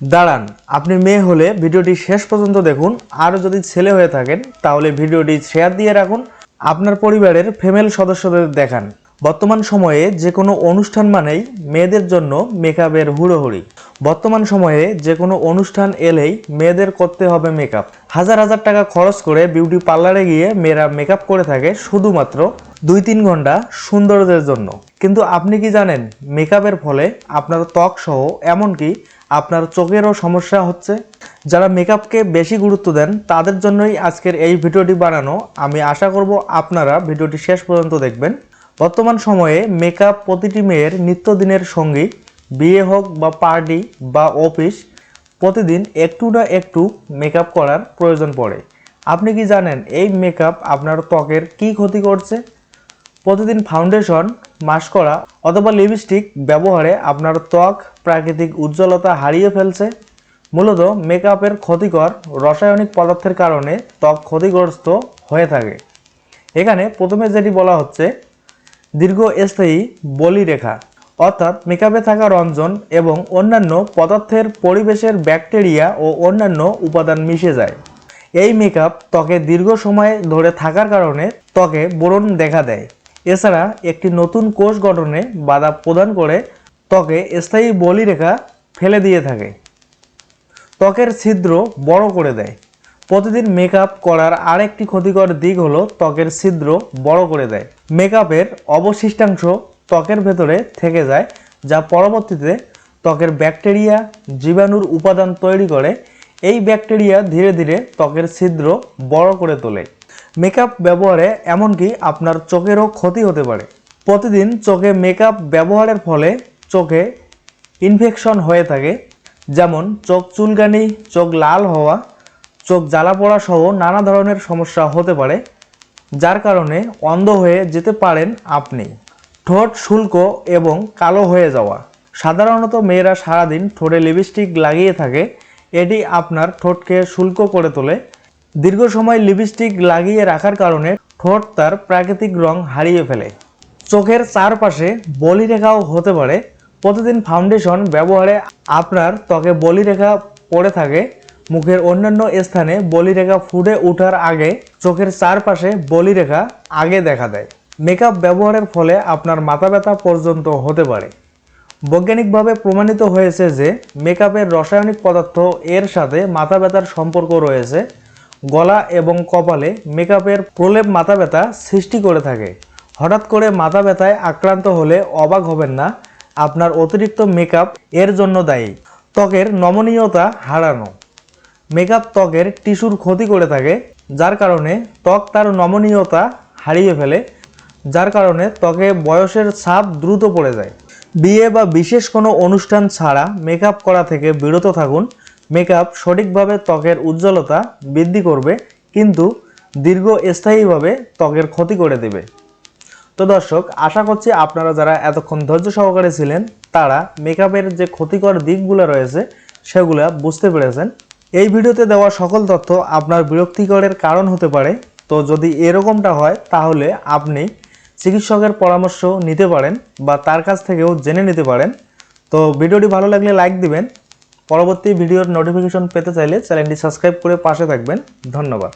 দাঁড়ান, আপনি মেয়ে হলে ভিডিওটি শেষ পর্যন্ত দেখুন। আর যদি ছেলে হয়ে থাকেন, তাহলে ভিডিওটি শেয়ার দিয়ে রাখুন। আপনার পরিবারের ফিমেল সদস্যদের দেখান। বর্তমান সময়ে যে কোনো অনুষ্ঠান মানেই মেয়েদের জন্য মেকআপের হুড়োহুড়ি। বর্তমান সময়ে যে কোনো অনুষ্ঠান এলেই মেয়েদের করতে হবে মেকআপ। হাজার হাজার টাকা খরচ করে বিউটি পার্লারে গিয়ে মেয়েরা মেকআপ করে থাকে শুধুমাত্র দুই তিন ঘণ্টা সৌন্দর্যের জন্য। কিন্তু আপনি কি জানেন, মেকআপের ফলে আপনার ত্বক সহ এমনকি আপনার চোখেরও সমস্যা হচ্ছে। যারা মেকআপকে বেশি গুরুত্ব দেন, তাদের জন্যই আজকের এই ভিডিওটি বানানো। আমি আশা করব আপনারা ভিডিওটি শেষ পর্যন্ত দেখবেন। বর্তমান সময়ে মেকআপ প্রতিটি মেয়ের নিত্যদিনের সঙ্গী, বিয়ে হোক বা পার্টি বা অফিস, প্রতিদিন একটু না একটু মেকআপ করার প্রয়োজন পড়ে। আপনি কি জানেন, এই মেকআপ আপনার ত্বকের কি ক্ষতি করছে? প্রতিদিন ফাউন্ডেশন মাস্করা অথবা লিপস্টিক ব্যবহারে আপনার ত্বক, প্রাকৃতিক উজ্জ্বলতা হারিয়ে ফেলছে। মূলত মেকআপের ক্ষতিকর রাসায়নিক পদার্থের কারণে ত্বক ক্ষতিগ্রস্ত হয়ে থাকে। এখানে প্রথমে যেটি বলা হচ্ছে দীর্ঘস্থায়ী বলিরেখা অর্থাৎ মেকআপে থাকা রঞ্জন এবং অন্যান্য পদার্থের পরিবেশের ব্যাকটেরিয়া ও অন্যান্য উপাদান মিশে যায়। এই মেকআপ ত্বকে দীর্ঘ সময় ধরে থাকার কারণে ত্বকে বোরন দেখা দেয়। এছাড়া একটি নতুন কোষ গঠনে বাধা প্রদান করে ত্বকে স্থায়ী বলিরেখা ফেলে দিয়ে থাকে। ত্বকের ছিদ্র বড় করে দেয়। প্রতিদিন মেকআপ করার আরেকটি ক্ষতিকর দিক হলো ত্বকের ছিদ্র বড় করে দেয়। মেকআপের অবশিষ্টাংশ ত্বকের ভেতরে থেকে যায়, যা পরবর্তীতে ত্বকের ব্যাকটেরিয়া, জীবাণুর উপাদান তৈরি করে। এই ব্যাকটেরিয়া ধীরে ধীরে ত্বকের ছিদ্র বড় করে তোলে। মেকআপ ব্যবহারে এমনকি আপনার চোখেরও ক্ষতি হতে পারে। প্রতিদিন চোখে মেকআপ ব্যবহারের ফলে চোখে ইনফেকশন হয়ে থাকে, যেমন চোখ চুলকানি, চোখ লাল হওয়া, চোখ জ্বালা পড়া সহ নানা ধরনের সমস্যা হতে পারে, যার কারণে অন্ধ হয়ে যেতে পারেন আপনি। ঠোঁট শুল্ক এবং কালো হয়ে যাওয়া। সাধারণত মেয়েরা সারাদিন ঠোঁটে লিপস্টিক লাগিয়ে থাকে, এটি আপনার ঠোঁটকে শুল্ক করে তোলে দীর্ঘ সময় লিপস্টিক লাগিয়ে রাখার কারণে ঠোঁট তার প্রাকৃতিক রং হারিয়ে ফেলে। চোখের চারপাশে বলিরেখাও হতে পারে। প্রতিদিন ফাউন্ডেশন ব্যবহারে আপনার ত্বকে বলিরেখা পড়ে থাকে। মুখের অন্যান্য স্থানে বলিরেখা ফুটে ওঠার আগে চোখের চারপাশে বলিরেখা আগে দেখা দেয়। মেকআপ ব্যবহারের ফলে আপনার মাথা ব্যথা পর্যন্ত হতে পারে। বৈজ্ঞানিকভাবে প্রমাণিত হয়েছে যে মেকআপের রাসায়নিক পদার্থ এর সাথে মাথা ব্যথার সম্পর্ক রয়েছে। গলা এবং কপালে মেকআপের প্রলেপ মাথা ব্যথা সৃষ্টি করে থাকে। হঠাৎ করে মাথা ব্যথায় আক্রান্ত হলে অবাক হবেন না, আপনার অতিরিক্ত মেকআপ এর জন্য দায়ী। ত্বকের নমনীয়তা হারানো। মেকআপ ত্বকের টিস্যুর ক্ষতি করে থাকে, যার কারণে ত্বক তার নমনীয়তা হারিয়ে ফেলে, যার কারণে ত্বকে বয়সের ছাপ দ্রুত পড়ে যায়। বিয়ে বা বিশেষ কোনো অনুষ্ঠান ছাড়া মেকআপ করা থেকে বিরত থাকুন মেকআপ সঠিকভাবে ত্বকের উজ্জ্বলতা বৃদ্ধি করবে, কিন্তু দীর্ঘস্থায়ীভাবে ত্বকের ক্ষতি করে দেবে। তো দর্শক, আশা করছি আপনারা যারা এতক্ষণ ধৈর্য সহকারে ছিলেন, তারা মেকআপের যে ক্ষতিকর দিকগুলো রয়েছে, সেগুলো বুঝতে পেরেছেন। এই ভিডিওতে দেওয়া সকল তথ্য আপনার বিরক্তিকরের কারণ হতে পারে। তো যদি এরকমটা হয়, তাহলে আপনি চিকিৎসকের পরামর্শ নিতে পারেন বা তার কাছ থেকেও জেনে নিতে পারেন। তো ভিডিওটি ভালো লাগলে লাইক দিবেন পরবর্তী ভিডিওর নোটিফিকেশন পেতে চাইলে চ্যানেলটি সাবস্ক্রাইব করে পাশে থাকবেন। ধন্যবাদ।